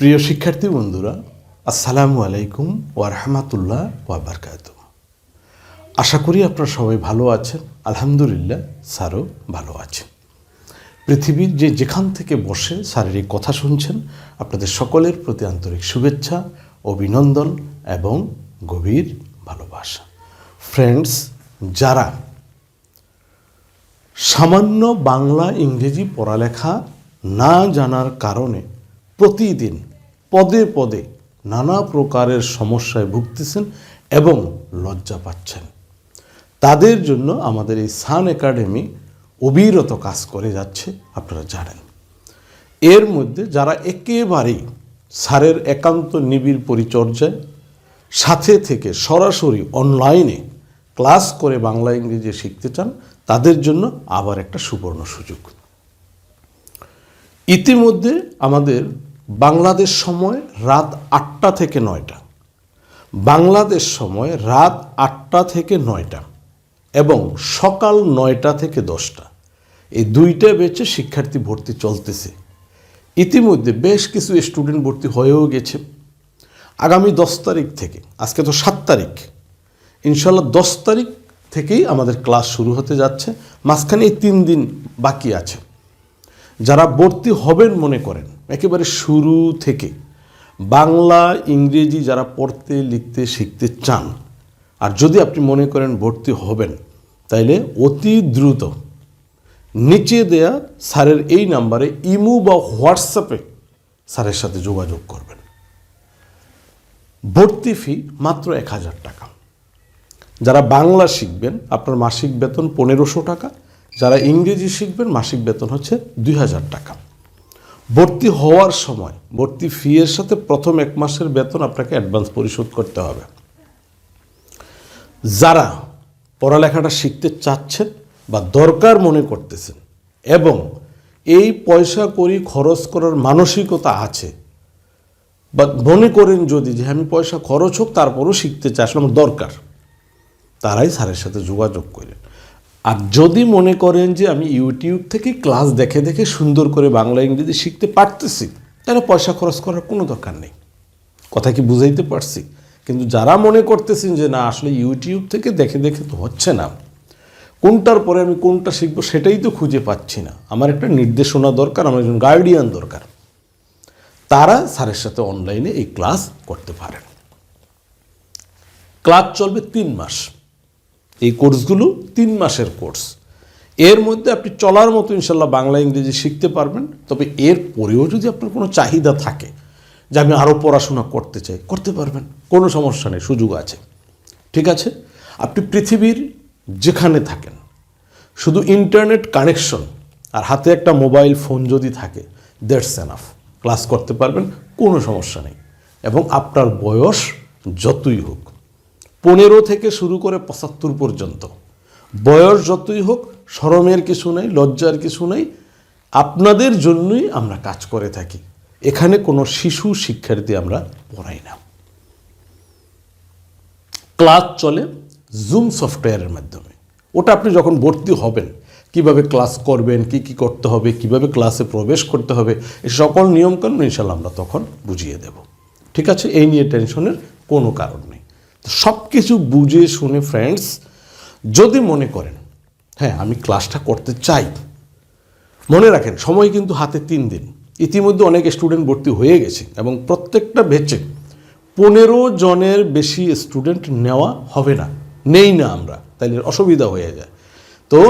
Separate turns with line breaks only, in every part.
প্রিয় শিক্ষার্থী বন্ধুরা, আসসালামু আলাইকুম ওয়া রাহমাতুল্লাহ ওয়া বারকাতুহু। আশা করি আপনারা সবাই ভালো আছেন। আলহামদুলিল্লাহ, স্যারও ভালো আছেন। পৃথিবীর যে যেখান থেকে বসে শারীরিক কথা শুনছেন, আপনাদের সকলের প্রতি আন্তরিক শুভেচ্ছা, অভিনন্দন এবং গভীর ভালোবাসা। ফ্রেন্ডস যারা সামান্য বাংলা ইংরেজি পড়ালেখা না জানার কারণে প্রতিদিন পদে পদে নানা প্রকারের সমস্যায় ভুগতেছেন এবং লজ্জা পাচ্ছেন। তাদের জন্য আমাদের এই সান একাডেমি অবিরত কাজ করে যাচ্ছে, আপনারা জানেন। এর মধ্যে যারা একেবারেই স্যারের একান্ত নিবিড় পরিচর্যায়, সাথে থেকে সরাসরি অনলাইনে ক্লাস করে বাংলা ইংরেজি শিখতে চান, তাদের জন্য আবার একটা সুবর্ণ সুযোগ। ইতিমধ্যে আমাদের বাংলাদেশ সময় রাত আটটা থেকে নয়টা। বাংলাদেশ সময় রাত আটটা থেকে নয়টা এবং সকাল নয়টা থেকে দশটা। এই দুইটা বেচে শিক্ষার্থী ভর্তি চলতেছে। ইতিমধ্যে বেশ কিছু স্টুডেন্ট ভর্তি হয়েও গেছে। আগামী দশ তারিখ থেকে, আজকে তো সাত তারিখ। ইনশাল্লাহ দশ তারিখ থেকেই আমাদের ক্লাস শুরু হতে যাচ্ছে। মাঝখানে এই তিন দিন বাকি আছে। যারা ভর্তি হবেন মনে করেন, একেবারে শুরু থেকে। বাংলা, ইংরেজি যারা পড়তে, লিখতে, শিখতে চান, আর যদি আপনি মনে করেন ভর্তি হবেন, তাইলে অতি দ্রুত নিচে দেয়া স্যারের এই নাম্বারে ইমু বা হোয়াটসঅ্যাপে স্যারের সাথে যোগাযোগ করবেন। ভর্তি ফি মাত্র এক হাজার টাকা। যারা বাংলা শিখবেন, আপনার মাসিক বেতন পনেরোশো টাকা যারা ইংরেজি শিখবেন, মাসিক বেতন হচ্ছে দুই হাজার টাকা। ভর্তি হওয়ার সময়, ভর্তি ফি এর সাথে প্রথম এক মাসের বেতন আপনাকে অ্যাডভান্স পরিশোধ করতে হবে। যারা পড়ালেখাটা শিখতে চাচ্ছেন বা দরকার মনে করতেছেন এবং এই পয়সা করি খরচ করার মানসিকতা আছে, বা মনে করেন যদি যে আমি পয়সা খরচ হোক, তারপরও শিখতে চাই, আসলে আমার দরকার, তারাই স্যারের সাথে যোগাযোগ করেন। আর যদি মনে করেন যে আমি ইউটিউব থেকে ক্লাস দেখে দেখে সুন্দর করে বাংলা, ইংরেজি শিখতে পারতেছি, তাহলে পয়সা খরচ করার কোনো দরকার নেই। কথা কি বুঝাইতে পারছি? কিন্তু যারা মনে করতেছেন যে না, আসলে ইউটিউব থেকে দেখে দেখে তো হচ্ছে না, কোনটার পরে আমি কোনটা শিখব সেটাই তো খুঁজে পাচ্ছি না। আমার একটা নির্দেশনা দরকার, আমার একজন গার্ডিয়ান দরকার। তারা স্যারের সাথে অনলাইনে এই ক্লাস করতে পারেন। ক্লাস চলবে তিন মাস। এই কোর্সগুলো তিন মাসের কোর্স। এর মধ্যে আপনি চলার মতো ইনশাল্লাহ বাংলা, ইংরেজি শিখতে পারবেন, তবে এর পরেও যদি আপনার কোনো চাহিদা থাকে যে আমি আরও পড়াশোনা করতে চাই, করতে পারবেন, কোনো সমস্যা নেই, সুযোগ আছে। ঠিক আছে? আপনি পৃথিবীর যেখানে থাকেন, শুধু ইন্টারনেট কানেকশন আর হাতে একটা মোবাইল ফোন যদি থাকে, দ্যাটস এনাফ। ক্লাস করতে পারবেন, কোনো সমস্যা নেই। এবং আপনার বয়স যতই হোক পনেরো থেকে শুরু করে পঁচাত্তর পর্যন্ত। বয়স যতই হোক শরমের কিছু নেই, লজ্জার কিছু নেই, আপনাদের জন্যই আমরা কাজ করে থাকি। এখানে কোনো শিশু শিক্ষার্থী আমরা পড়াই না। ক্লাস চলে জুম সফটওয়্যারের মাধ্যমে। ওটা আপনি যখন ভর্তি হবেন, কীভাবে ক্লাস করবেন, কি কি করতে হবে, কীভাবে ক্লাসে প্রবেশ করতে হবে এই সকল নিয়মকানুন ইনশাল্লাহ আমরা তখন বুঝিয়ে দেব। ঠিক আছে? এই নিয়ে টেনশনের কোনো কারণ নেই। সব কিছু বুঝে শুনে ফ্রেন্ডস যদি মনে করেন হ্যাঁ আমি ক্লাসটা করতে চাই, মনে রাখেন, সময় কিন্তু হাতে তিন দিন। ইতিমধ্যে অনেক স্টুডেন্ট ভর্তি হয়ে গেছে এবং প্রত্যেকটা বেচে পনেরো জনের বেশি স্টুডেন্ট নেওয়া হবে না। নেই না আমরা, তাইলে অসুবিধা হয়ে যায়। তো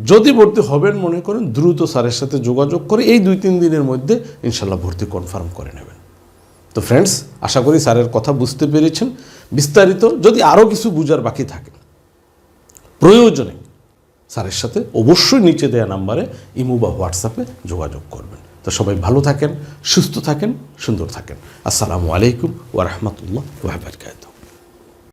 যদি ভর্তি হবেন, মনে করেন, দ্রুত স্যারের সাথে যোগাযোগ করে এই দুই তিন দিনের মধ্যে ইনশাল্লাহ ভর্তি কনফার্ম করে নেবেন। তো ফ্রেন্ডস আশা করি স্যারের কথা বুঝতে পেরেছেন। বিস্তারিত যদি আরও কিছু বুঝার বাকি থাকে, প্রয়োজনে স্যারের সাথে অবশ্যই নিচে দেয়া নাম্বারে ইমো বা হোয়াটসঅ্যাপে যোগাযোগ করবেন। তো সবাই ভালো থাকেন, সুস্থ থাকেন, সুন্দর থাকেন। আসসালামু আলাইকুম ওয়া রাহমাতুল্লাহ